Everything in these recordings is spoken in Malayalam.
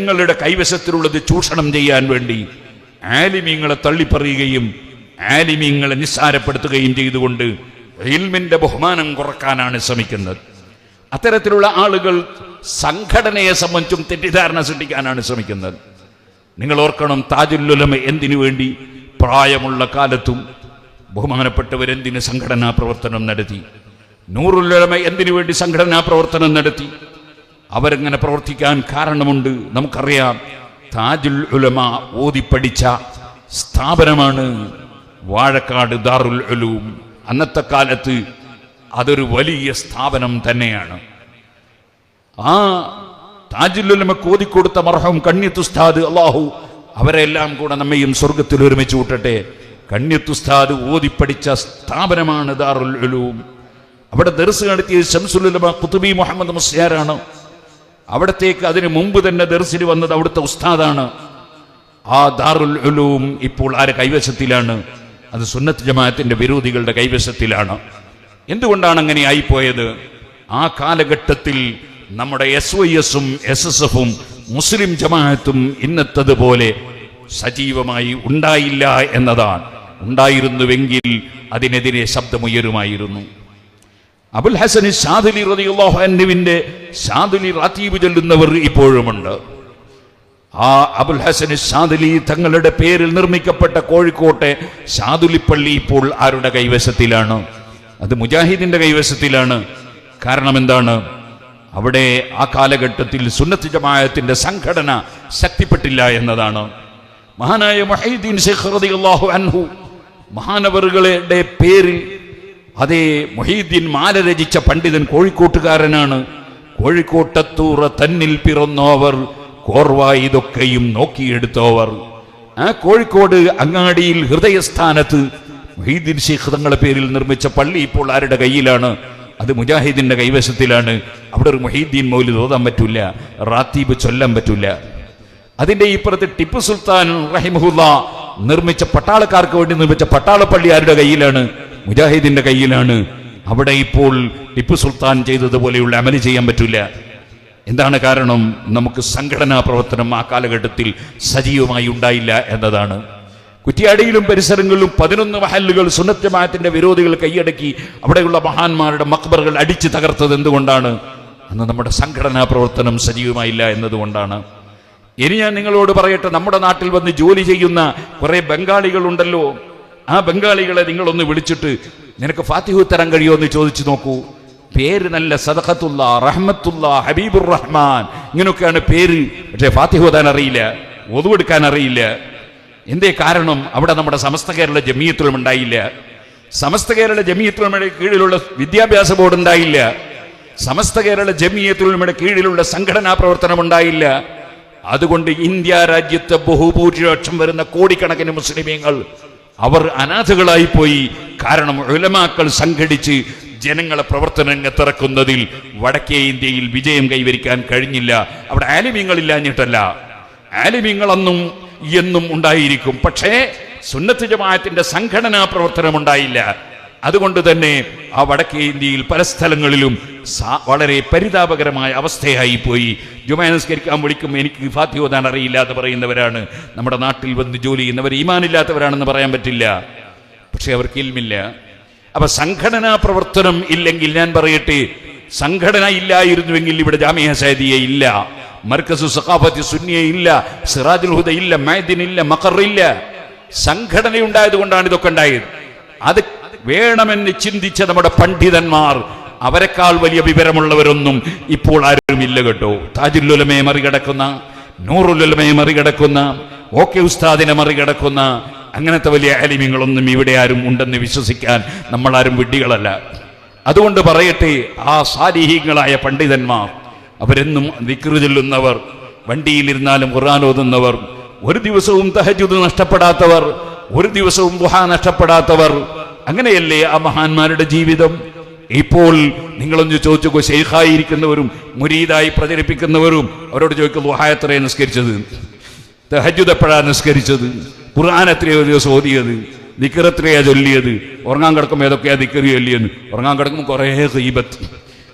ജനങ്ങളുടെ കൈവശത്തിലുള്ളത് ചൂഷണം ചെയ്യാൻ വേണ്ടി ആലിമീങ്ങളെ തള്ളിപ്പറയുകയും ആലിമീങ്ങളെ നിസ്സാരപ്പെടുത്തുകയും ചെയ്തുകൊണ്ട് ഇൽമിന്റെ ബഹുമാനം കുറക്കാനാണ് ശ്രമിക്കുന്നത്. അത്തരത്തിലുള്ള ആളുകൾ സംഘടനയെ സംബന്ധിച്ചും തെറ്റിദ്ധാരണ സൃഷ്ടിക്കാനാണ് ശ്രമിക്കുന്നത്. നിങ്ങൾ ഓർക്കണം താജുല്ലുലമ എന്തിനു വേണ്ടി പ്രായമുള്ള കാലത്തും ബഹുമാനപ്പെട്ടവരെന്തിന് സംഘടനാ പ്രവർത്തനം നടത്തി? നൂറുല്ലുലമ എന്തിനു വേണ്ടി സംഘടനാ പ്രവർത്തനം നടത്തി? അവരെങ്ങനെ പ്രവർത്തിക്കാൻ കാരണമുണ്ട് നമുക്കറിയാം. താജുൽ ഉലമ ഓതിപ്പടിച്ച സ്ഥാപനമാണ് വാഴക്കാട് ദാറുൽ ഉലൂം. അന്നത്തെ കാലത്ത് അതൊരു വലിയ സ്ഥാപനം തന്നെയാണ്. ആ താജുൽ താജുല്ലുലമ കോതിക്കൊടുത്ത മർഹം കണ്യത്തുസ്താദ് അള്ളാഹു അവരെല്ലാം കൂടെ നമ്മയും സ്വർഗത്തിൽ ഒരുമിച്ച് കൂട്ടട്ടെ. കണ്യത്തുസ്താദ് ഓതിപ്പടിച്ച സ്ഥാപനമാണ് ദാറുൽ ഉലൂം. അവിടെ ദർസ് നടത്തിയത് ഷംസുലുലമ കുത്തുബി മുഹമ്മദ് മുസ്യാരാണ്. അവിടത്തേക്ക് അതിന് മുമ്പ് തന്നെ ദർസിന് വന്നത് അവിടുത്തെ ഉസ്താദാണ്. ആ ദാറുൽ ഉലൂം ഇപ്പോൾ ആരെ കൈവശത്തിലാണ്? അത് സുന്നത്ത് ജമാഅത്തിന്റെ വിരോധികളുടെ കൈവശത്തിലാണ്. എന്തുകൊണ്ടാണ് അങ്ങനെ ആയിപ്പോയത്? ആ കാലഘട്ടത്തിൽ നമ്മുടെ എസ് വൈ എസും എസ് എസ് എഫും മുസ്ലിം ജമാഅത്തും ഇന്നത്തതുപോലെ സജീവമായി ഉണ്ടായില്ല എന്നതാണ്. ഉണ്ടായിരുന്നുവെങ്കിൽ അതിനെതിരെ ശബ്ദമുയരുമായിരുന്നു. അബുൽ ഹസൻ ഷാദുലി റതിയുള്ള അൻഹുവിന്റെ ഷാദുലി റാത്തീബ് ചൊല്ലുന്നവർ ഇപ്പോഴുമുണ്ട്. ആ അബുൽ ഹസൻ ഷാദുലി തങ്ങളുടെ പേരിൽ നിർമ്മിക്കപ്പെട്ട കോഴിക്കോട്ടെ ഷാദുലിപ്പള്ളി ഇപ്പോൾ ആരുടെ കൈവശത്തിലാണ്? അത് മുജാഹിദിന്റെ കൈവശത്തിലാണ്. കാരണം എന്താണ്? അവിടെ ആ കാലഘട്ടത്തിൽ സുന്നത്തി ജമായത്തിന്റെ സംഘടന ശക്തിപ്പെട്ടില്ല എന്നതാണ്. മഹാനായ മൊഹീദ്ദീൻ ശേഖ് റളിയല്ലാഹു അൻഹു മഹാനവറുകളുടെ പേരിൽ അതേ മൊഹീദ്ദീൻ മാല രചിച്ച പണ്ഡിതൻ കോഴിക്കോട്ടുകാരനാണ്. കോഴിക്കോട്ടത്തൂറ തന്നിൽ പിറന്നോവർ കോർവ ഇതൊക്കെയും നോക്കിയെടുത്തോവർ. ആ കോഴിക്കോട് അങ്ങാടിയിൽ ഹൃദയസ്ഥാനത്ത് മൊഹീദ്ദീൻ ശേഖ് തങ്ങളുടെ പേരിൽ നിർമ്മിച്ച പള്ളി ഇപ്പോൾ ആരുടെ കയ്യിലാണ്? അത് മുജാഹിദിന്റെ കൈവശത്തിലാണ്. അവിടെ ഒരു മൊഹീദ്ദീൻ മൗലിദ് ഓതാൻ പറ്റില്ല റാത്തീബ് ചൊല്ലാൻ പറ്റില്ല അതിന്റെ ഇപ്പുറത്ത് ടിപ്പു സുൽത്താൻ റഹിമഹുല്ല നിർമ്മിച്ച പട്ടാളക്കാർക്ക് വേണ്ടി നിർമ്മിച്ച പട്ടാളപ്പള്ളി ആരുടെ കയ്യിലാണ്? മുജാഹിദിന്റെ കയ്യിലാണ്. അവിടെ ഇപ്പോൾ ടിപ്പു സുൽത്താൻ ചെയ്തതുപോലെയുള്ള അമൽ ചെയ്യാൻ പറ്റില്ല. എന്താണ് കാരണം? നമുക്ക് സംഘടനാ പ്രവർത്തനം ആ കാലഘട്ടത്തിൽ സജീവമായി ഉണ്ടായില്ല എന്നതാണ്. കുറ്റിയാടിയിലും പരിസരങ്ങളിലും പതിനൊന്ന് മഹല്ലുകൾ സുന്നത്തമായത്തിന്റെ വിരോധികൾ കൈയടക്കി അവിടെയുള്ള മഹാന്മാരുടെ മക്ബറുകൾ അടിച്ചു തകർത്തത് എന്തുകൊണ്ടാണ്? അന്ന് നമ്മുടെ സംഘടനാ പ്രവർത്തനം സജീവമായില്ല എന്നതുകൊണ്ടാണ്. ഇനി ഞാൻ നിങ്ങളോട് പറയട്ടെ നമ്മുടെ നാട്ടിൽ വന്ന് ജോലി ചെയ്യുന്ന കുറെ ബംഗാളികളുണ്ടല്ലോ. ആ ബംഗാളികളെ നിങ്ങളൊന്ന് വിളിച്ചിട്ട് നിനക്ക് ഫാത്തിഹു തരാൻ കഴിയോ എന്ന് ചോദിച്ചു നോക്കൂ. പേര് നല്ല സദഖത്തുള്ള റഹ്മത്തുള്ള ഹബീബുർ റഹ്മാൻ. ഇങ്ങനെയൊക്കെയാണ് പേര്. പക്ഷേ ഫാത്തിഹു താൻ അറിയില്ല ഒതുവെടുക്കാൻ അറിയില്ല. എന്തേ കാരണം? അവിടെ നമ്മുടെ സമസ്ത കേരള ജമീയത്തിലും ഉണ്ടായില്ല. സമസ്ത കേരള ജമീയത്തിലുമയുടെ കീഴിലുള്ള വിദ്യാഭ്യാസ ബോർഡ് ഉണ്ടായില്ല. സമസ്ത കേരള ജമീയത്തിലുമയുടെ കീഴിലുള്ള സംഘടനാ പ്രവർത്തനം ഉണ്ടായില്ല. അതുകൊണ്ട് ഇന്ത്യ രാജ്യത്തെ ബഹുഭൂരിപക്ഷം വരുന്ന കോടിക്കണക്കിന് മുസ്ലിമീങ്ങൾ അവർ അനാഥകളായി പോയി. കാരണം ഉലമാക്കൾ സംഘടിച്ച് ജനങ്ങളെ പ്രവർത്തന രംഗത്തിറക്കുന്നതിൽ വടക്കേ ഇന്ത്യയിൽ വിജയം കൈവരിക്കാൻ കഴിഞ്ഞില്ല. അവിടെ ആലിമ്യങ്ങളില്ലാഞ്ഞിട്ടല്ല ആലിമ്യങ്ങളെന്നും എന്നും ഉണ്ടായിരിക്കും. പക്ഷേ സുന്നത്ത് ജമാഅത്തിന്റെ സംഘടനാ പ്രവർത്തനം ഉണ്ടായില്ല അതുകൊണ്ട് തന്നെ ആ വടക്കേ ഇന്ത്യയിൽ പല സ്ഥലങ്ങളിലും വളരെ പരിതാപകരമായ അവസ്ഥയായി പോയി ജുമാ നിസ്കരിക്കാൻ വിളിക്കും എനിക്ക് ഫാത്തി ഓതാൻ അറിയില്ല എന്ന് പറയുന്നവരാണ്. നമ്മുടെ നാട്ടിൽ വന്ന് ജോലി ചെയ്യുന്നവർ ഈമാനില്ലാത്തവരാണെന്ന് പറയാൻ പറ്റില്ല. പക്ഷെ അവർക്ക് ഇൽമില്ല. അപ്പൊ സംഘടനാ പ്രവർത്തനം ഇല്ലെങ്കിൽ ഞാൻ പറയട്ടെ സംഘടന ഇല്ലായിരുന്നുവെങ്കിൽ ഇവിടെ ജാമിയ സൈദിയെ ഇല്ല. മർക്കസു സഖാഫത്തി സുന്നിയെ ഇല്ല. സിറാജുൽ ഹുദ ഇല്ല. മൈദിൻ ഇല്ല. മക്കറില്ല സംഘടന ഉണ്ടായത് കൊണ്ടാണ് ഇതൊക്കെ ഉണ്ടായത്. അത് വേണമെന്ന് ചിന്തിച്ച നമ്മുടെ പണ്ഡിതന്മാർ അവരെക്കാൾ വലിയ വിവരമുള്ളവരൊന്നും ഇപ്പോൾ ആരും ഇല്ല കേട്ടോ. താജുല്ലുലമയെ മറികടക്കുന്ന നൂറുലുലമയെ മറികടക്കുന്ന ഓക്കെ ഉസ്താദിനെ മറികടക്കുന്ന അങ്ങനത്തെ വലിയ ആലിമ്യങ്ങളൊന്നും ഇവിടെ ആരും ഉണ്ടെന്ന് വിശ്വസിക്കാൻ നമ്മളാരും വിഡ്ഢികളല്ല. അതുകൊണ്ട് പറയട്ടെ ആ സാരീഹികളായ പണ്ഡിതന്മാർ അവരെന്നും ദിക്റ് ചൊല്ലുന്നവർ വണ്ടിയിലിരുന്നാലും ഖുർആൻ ഓതുന്നവർ ഒരു ദിവസവും തഹജുദ് നഷ്ടപ്പെടാത്തവർ ഒരു ദിവസവും ദുഹ നഷ്ടപ്പെടാത്തവർ അങ്ങനെയല്ലേ ആ മഹാന്മാരുടെ ജീവിതം? ഇപ്പോൾ നിങ്ങളൊന്ന് ചോദിച്ചു ഷെയ്ഖായിരിക്കുന്നവരും മുരീദായി പ്രചരിപ്പിക്കുന്നവരും അവരോട് ചോദിക്കുന്നു ഹായത്രയെ നിസ്കരിച്ചത്? എപ്പോഴാണ് നിസ്കരിച്ചത്? ഖുർആൻ എത്രയോ ദിവസം ഓതിയത്? ദിക്കർ എത്രയാ ചൊല്ലിയത്? ഉറങ്ങാൻ കിടക്കുമ്പോൾ ഏതൊക്കെയാ നിക്കറി ചൊല്ലിയത്? ഉറങ്ങാൻ കിടക്കുമ്പോൾ കുറേ ഹീബത്ത്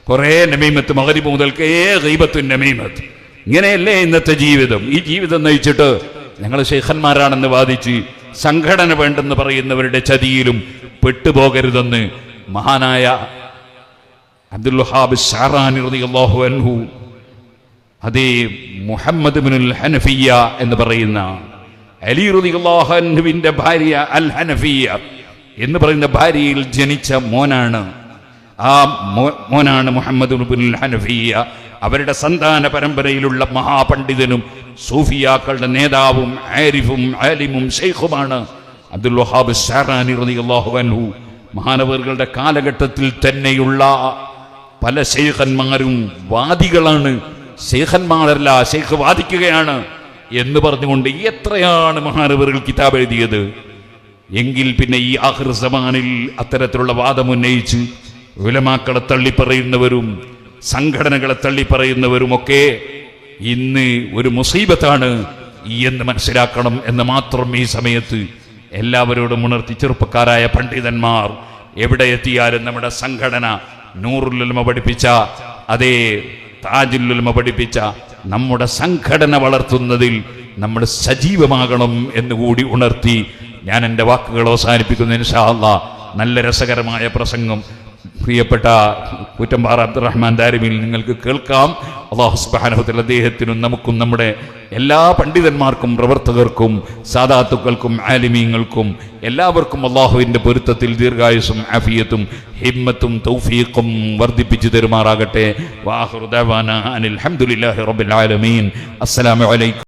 കുറേ നമീമത്ത് മകരിപ്പ് മുതൽക്കേ ഗീബത്തും നമീമത്ത്. ഇങ്ങനെയല്ലേ ഇന്നത്തെ ജീവിതം? ഈ ജീവിതം നയിച്ചിട്ട് ഞങ്ങൾ ശേഖന്മാരാണെന്ന് വാദിച്ച് സംഘടന വേണ്ടെന്ന് പറയുന്നവരുടെ ചതിയിലും പെട്ടുപോകരുതെന്ന് മഹാനായ അബ്ദുൽ വഹാബ് ഷാറാനി റളിയല്ലാഹു അൻഹു അതേ മുഹമ്മദ് ബിനുൽ ഹനഫിയ എന്ന് പറയുന്ന അലി റളിയല്ലാഹു അൻഹുവിന്റെ ഭാര്യ അൽ ഹനഫിയ എന്ന് പറയുന്ന ഭാര്യയിൽ ജനിച്ച മോനാണ്. ആ മോനാണ് മുഹമ്മദ് ബിനുൽ ഹനഫിയ അവരുടെ സന്താന പരമ്പരയിലുള്ള മഹാപണ്ഡിതനും സൂഫിയാക്കളുടെ നേതാവും ആരിഫും ആലിമും ഷെയ്ഖുമാണ് അബ്ദുൽ വഹാബ് ഷാറാനി റളിയല്ലാഹു അൻഹു. മഹാനവറുകളുടെ കാലഘട്ടത്തിൽ തന്നെയുള്ള പല ശേഖന്മാരും വാദികളാണ്. ശേഖന്മാരല്ല ശേഖ് വാദിക്കുകയാണ് എന്ന് പറഞ്ഞുകൊണ്ട് എത്രയാണ് മഹാനവറുകൾ കിതാബ് എഴുതിയത്? എങ്കിൽ പിന്നെ ഈ ആഹൃ സമാനിൽ അത്തരത്തിലുള്ള വാദം ഉന്നയിച്ച് ഉലമാക്കളെ തള്ളിപ്പറയുന്നവരും സംഘടനകളെ തള്ളിപ്പറയുന്നവരുമൊക്കെ ഇന്ന് ഒരു മുസീബത്താണ് എന്ന് മനസ്സിലാക്കണം എന്ന് മാത്രം ഈ സമയത്ത് എല്ലാവരോടും ഉണർത്തി ചെറുപ്പക്കാരായ പണ്ഡിതന്മാർ എവിടെ എത്തിയാലും നമ്മുടെ സംഘടന നൂറുലുൽമ പഠിപ്പിച്ച അതേ താജുലുൽമ പഠിപ്പിച്ച നമ്മുടെ സംഘടന വളർത്തുന്നതിൽ നമ്മൾ സജീവമാകണം എന്ന് കൂടി ഉണർത്തി ഞാൻ എന്റെ വാക്കുകൾ അവസാനിപ്പിക്കുന്നു ഇൻഷാ അല്ലാ നല്ല രസകരമായ പ്രസംഗം. പ്രിയപ്പെട്ട കുറ്റമ്പാറ അബ്ദുറഹ്മാൻ ദാരിമിൽ നിങ്ങൾക്ക് കേൾക്കാം. അള്ളാഹു സുബ്ഹാനഹുവതആല അദ്ദേഹത്തിനും നമുക്കും നമ്മുടെ എല്ലാ പണ്ഡിതന്മാർക്കും പ്രവർത്തകർക്കും സാദാത്തുക്കൾക്കും ആലിമീങ്ങൾക്കും എല്ലാവർക്കും അള്ളാഹുവിന്റെ പൊരുത്തത്തിൽ ദീർഘായുസും ആഫിയത്തും ഹിമ്മത്തും തൗഫീഖും വർദ്ധിപ്പിച്ചു തരുമാറാകട്ടെ. വാഹുദാന അനിൽ ആലമീൻ. അസ്സലാമു അലൈക്കും.